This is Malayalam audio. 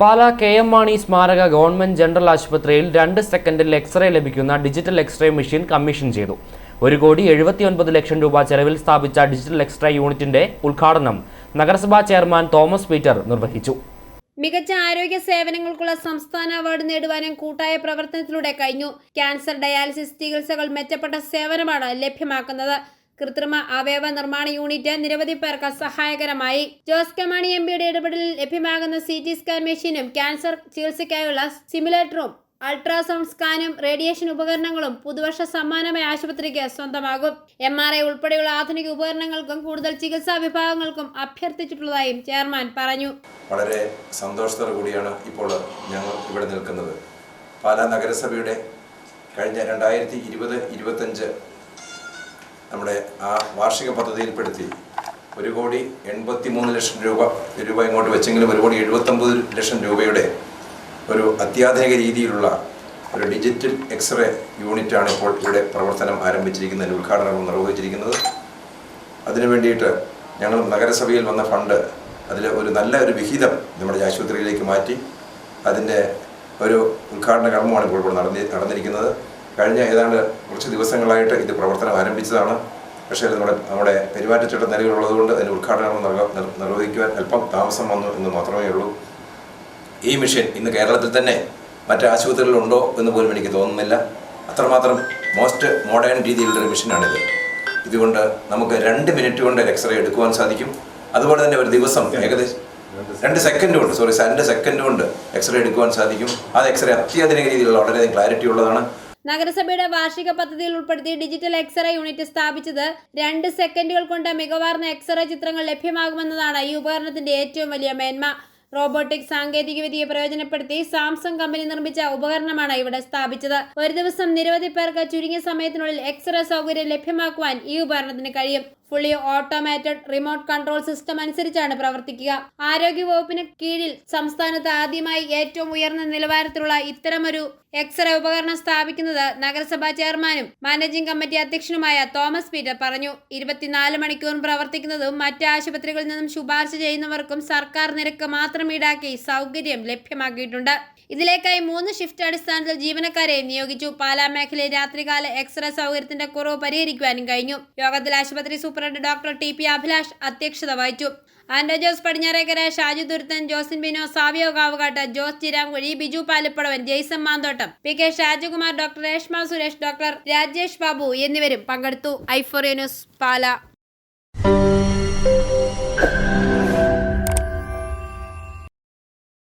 പാലാ കെ എം മാണി സ്മാരക ഗവൺമെന്റ് ജനറൽ ആശുപത്രിയിൽ രണ്ട് സെക്കൻഡിൽ എക്സ്റേ ലഭിക്കുന്ന ഡിജിറ്റൽ എക്സ്റേ മെഷീൻ കമ്മീഷൻ ചെയ്തു. ഒരു കോടി എഴുപത്തിയൊൻപത് ലക്ഷം രൂപ ചെലവിൽ സ്ഥാപിച്ച ഡിജിറ്റൽ എക്സ്റേ യൂണിറ്റിന്റെ ഉദ്ഘാടനം നഗരസഭാ ചെയർമാൻ തോമസ് പീറ്റർ നിർവഹിച്ചു. മികച്ച ആരോഗ്യ സേവനങ്ങൾക്കുള്ള സംസ്ഥാന അവാർഡ് നേടുവാനും കൂട്ടായ പ്രവർത്തനത്തിലൂടെ കഴിഞ്ഞു. ക്യാൻസർ ഡയാലിസിസ് ചികിത്സകൾ മെച്ചപ്പെട്ട സേവനമാണ് ലഭ്യമാക്കുന്നത്. കൃത്രിമ അവയവ നിർമ്മാണ യൂണിറ്റ് നിരവധി പേർക്ക് സഹായകരമായി. ജോസ് കമാണി എം പിയുടെ ഇടപെടലിൽ ലഭ്യമാകുന്ന സി ടി സ്കാൻ മെഷീനും ക്യാൻസർ ചികിത്സയ്ക്കായുള്ള സിമുലേറ്ററും അൾട്രാസൗണ്ട് സ്കാനും റേഡിയേഷൻ ഉപകരണങ്ങളും പുതുവർഷ സമ്മാനമായ ആശുപത്രിക്ക് സ്വന്തമാകും. എം ആർ ഐ ഉൾപ്പെടെയുള്ള ആധുനിക ഉപകരണങ്ങൾക്കും കൂടുതൽ ചികിത്സാ വിഭാഗങ്ങൾക്കും അഭ്യർത്ഥിച്ചിട്ടുള്ളതായും ചെയർമാൻ പറഞ്ഞു. വളരെ സന്തോഷത്തോടു കൂടിയാണ് ഇപ്പോൾ ഞങ്ങൾ ഇവിടെ നിൽക്കുന്നത്. പാലാ നഗരസഭയുടെ കഴിഞ്ഞ രണ്ടായിരത്തി ഇരുപത് ഇരുപത്തഞ്ച് നമ്മുടെ ആ വാർഷിക പദ്ധതിയിൽപ്പെടുത്തി ഒരു കോടി എൺപത്തി മൂന്ന് ലക്ഷം രൂപ രൂപ ഇങ്ങോട്ട് വെച്ചെങ്കിലും ഒരു കോടി എഴുപത്തൊമ്പത് ലക്ഷം രൂപയുടെ ഒരു അത്യാധുനിക രീതിയിലുള്ള ഒരു ഡിജിറ്റൽ എക്സ്റേ യൂണിറ്റാണ് ഇപ്പോൾ ഇവിടെ പ്രവർത്തനം ആരംഭിച്ചിരിക്കുന്നത് ഉദ്ഘാടനം നിർവഹിച്ചിരിക്കുന്നത്. അതിനു വേണ്ടിയിട്ട് ഞങ്ങൾ നഗരസഭയിൽ വന്ന ഫണ്ട് അതിൽ ഒരു നല്ല ഒരു വിഹിതം നമ്മുടെ ആശുപത്രിയിലേക്ക് മാറ്റി അതിന്റെ ഒരു ഉദ്ഘാടന കർമ്മമാണ് ഇപ്പോൾ നടന്നി നടന്നിരിക്കുന്നത്. കഴിഞ്ഞ ഏതാണ്ട് കുറച്ച് ദിവസങ്ങളായിട്ട് ഇത് പ്രവർത്തനം ആരംഭിച്ചതാണ്. പക്ഷേ നമ്മുടെ നമ്മുടെ പെരുമാറ്റച്ചട്ട നിലവിലുള്ളതുകൊണ്ട് അതിന് ഉദ്ഘാടനം നിർവ- നിർ- നിർവഹിക്കുവാൻ അല്പം താമസം വന്നു എന്ന് മാത്രമേ ഉള്ളൂ. ഈ മിഷൻ ഇന്ന് കേരളത്തിൽ തന്നെ മറ്റ് ആശുപത്രികളിലുണ്ടോ എന്ന് പോലും എനിക്ക് തോന്നുന്നില്ല. അത്രമാത്രം മോസ്റ്റ് മോഡേൺ രീതിയിലുള്ളൊരു മിഷനാണിത്. ഇതുകൊണ്ട് നമുക്ക് രണ്ട് മിനിറ്റ് കൊണ്ട് എക്സ്റേ എടുക്കുവാൻ സാധിക്കും. അതുപോലെ തന്നെ ഒരു ദിവസം ഏകദേശം രണ്ട് സെക്കൻഡ് കൊണ്ട് സോറി രണ്ട് സെക്കൻഡ് കൊണ്ട് എക്സ്റേ എടുക്കുവാൻ സാധിക്കും. അത് എക്സ്റേ അത്യാധുനിക രീതിയിലുള്ള വളരെയധികം ക്ലാരിറ്റി ഉള്ളതാണ്. നഗരസഭയുടെ വാർഷിക പദ്ധതിയിൽ ഉൾപ്പെടുത്തി ഡിജിറ്റൽ എക്സ്റേ യൂണിറ്റ് സ്ഥാപിച്ചത് രണ്ട് സെക്കൻഡുകൾ കൊണ്ട് മികവാർന്ന എക്സ്റേ ചിത്രങ്ങൾ ലഭ്യമാകുമെന്നതാണ് ഈ ഉപകരണത്തിന്റെ ഏറ്റവും വലിയ മേന്മ. റോബോട്ടിക് സാങ്കേതികവിദ്യയെ പ്രയോജനപ്പെടുത്തി സാംസങ് കമ്പനി നിർമ്മിച്ച ഉപകരണമാണ് ഇവിടെ സ്ഥാപിച്ചത്. ഒരു ദിവസം നിരവധി പേർക്ക് ചുരുങ്ങിയ സമയത്തിനുള്ളിൽ എക്സ്റേ സൗകര്യം ലഭ്യമാക്കുവാൻ ഈ ഉപകരണത്തിന് കഴിയും. Fully automated remote control system അനുസരിച്ചാണ് പ്രവർത്തിക്കുക. ആരോഗ്യവകുപ്പിന് കീഴിൽ സംസ്ഥാനത്ത് ആദ്യമായി ഏറ്റവും ഉയർന്ന നിലവാരത്തിലുള്ള ഇത്തരമൊരു എക്സ്റേ ഉപകരണം സ്ഥാപിക്കുന്നത് നഗരസഭാ ചെയർമാനും മാനേജിംഗ് കമ്മിറ്റി അധ്യക്ഷനുമായ തോമസ് പീറ്റർ പറഞ്ഞു. ഇരുപത്തിനാല് മണിക്കൂറും പ്രവർത്തിക്കുന്നതും മറ്റ് ആശുപത്രികളിൽ നിന്നും ശുപാർശ ചെയ്യുന്നവർക്കും സർക്കാർ നിരക്ക് മാത്രം ഈടാക്കി സൗകര്യം ലഭ്യമാക്കിയിട്ടുണ്ട്. ഇതിലേക്കായി മൂന്ന് ഷിഫ്റ്റ് അടിസ്ഥാനത്തിൽ ജീവനക്കാരെ നിയോഗിച്ചു. പാലാ മേഖലയിൽ രാത്രികാല എക്സ്റേ സൗകര്യത്തിന്റെ കുറവ് പരിഹരിക്കുവാനും കഴിഞ്ഞു. യോഗത്തിൽ ആശുപത്രി superintendent doctor T P Abhilash അധ്യക്ഷത വഹിച്ചു. Ando Jose Padinjarekkara Shaju Duruthan Josin Bino Savio Kavukattu Jose Chirankuzhi Biju Palappadavan Jaison Manthottam P K Shajukumar doctor Reshma Suresh doctor Rajesh Babu എന്നിവരും പങ്കെടുത്തു. ഐഫോറിയ ന്യൂസ് പാല.